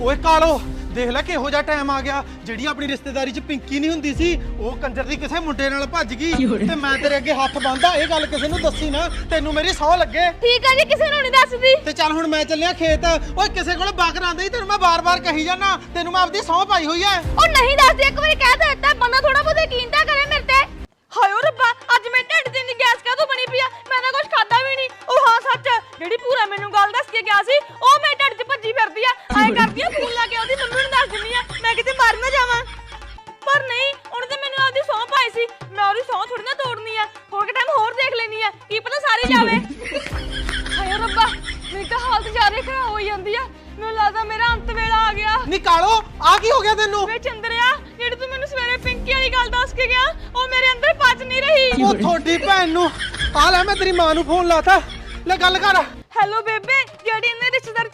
ਓਏ ਕਾਲੋ ਦੇਖ ਲੈ ਕਿਹੋ ਜਿਹਾ ਟਾਈਮ ਆ ਗਿਆ। ਜਿਹੜੀ ਆਪਣੀ ਰਿਸ਼ਤੇਦਾਰੀ 'ਚ ਪਿੰਕੀ ਨਹੀਂ ਹੁੰਦੀ ਸੀ ਉਹ ਕੰਜਰ ਦੀ ਕਿਸੇ ਮੁੰਡੇ ਨਾਲ ਭੱਜ ਗਈ। ਤੇ ਮੈਂ ਤੇਰੇ ਅੱਗੇ ਹੱਥ ਬੰਨਦਾ ਇਹ ਗੱਲ ਕਿਸੇ ਨੂੰ ਦੱਸੀ ਨਾ ਤੈਨੂੰ ਮੇਰੀ ਸਹੁੰ ਲੱਗੇ। ਠੀਕ ਆ ਜੀ ਕਿਸੇ ਨੂੰ ਨਹੀਂ ਦੱਸਦੀ। ਤੇ ਚੱਲ ਹੁਣ ਮੈਂ ਚੱਲਿਆ ਖੇਤ। ਓਏ ਕਿਸੇ ਕੋਲ ਬਾਕਰ ਆਂਦਾ ਹੀ ਤੈਨੂੰ ਮੈਂ ਬਾਰ-ਬਾਰ ਕਹੀ ਜਾਣਾ ਤੈਨੂੰ ਮੈਂ ਆਪਦੀ ਸਹੁੰ ਪਾਈ ਹੋਈ ਐ। ਉਹ ਨਹੀਂ ਦੱਸਦੀ ਇੱਕ ਵਾਰੀ ਕਹਿ ਤਾਂ ਦਿੱਤਾ ਬੰਦਾ ਥੋੜਾ ਬਹੁਤਾ ਯਕੀਨ ਤਾਂ ਕਰੇ ਮੇਰੇ ਤੇ। ਹਾਏ ਓ ਰੱਬਾ ਅੱਜ ਮੈਂ ਢਿੱਡ ਦੀ ਗੈਸ ਕਾਹਤੋਂ ਬਣੀ ਪਈ ਆ? ਮੈਂ ਤਾਂ ਕੁਝ ਖਾਦਾ ਵੀ ਨਹੀਂ। ਉਹ ਹਾਂ ਸੱਚ ਜਿਹੜੀ ਪੂਰਾ ਮੈਨੂੰ ਗੱਲ ਦੱਸ ਕੇ ਗਿਆ ਸੀ ਉਹ ਮੇਰੇ ਢਿੱਡ 'ਚ ਭੱਜੀ ਫਿਰਦੀ ਆ। ਜਾਵੇ। ਹਾਏ ਰੱਬਾ ਮੇਰੀ ਤਾਂ ਹਾਲਤ ਜ਼ਿਆਦਾ ਖਰਾਬ ਹੋਈ ਜਾਂਦੀ ਆ। ਮੈਨੂੰ ਲੱਗਦਾ ਮੇਰਾ ਅੰਤ ਵੇਲਾ ਆ ਗਿਆ। ਨੀ ਕਾਲੋ ਆ ਕੀ ਹੋ ਗਿਆ ਤੈਨੂੰ? ਵੇ ਚੰਦਰਿਆ ਜਿਹੜੀ ਤੂੰ ਮੈਨੂੰ ਸਵੇਰੇ ਪਿੰਕੀ ਵਾਲੀ ਗੱਲ ਦੱਸ ਕੇ ਗਿਆ ਉਹ ਮੇਰੇ ਅੰਦਰ ਪਚ ਨਹੀਂ ਰਹੀ। ਉਹ ਤੁਹਾਡੀ ਭੈਣ ਨੂੰ। ਆ ਲੈ ਮੈਂ ਤੇਰੀ ਮਾਂ ਨੂੰ ਫੋਨ ਲਾਤਾ। ਲੈ ਗੱਲ ਕਰ। ਹੈਲੋ ਬੇਬੇ ਜਿਹੜੀ ਇਹਨੇ ਰਿਸ਼ਤੇਦਾਰ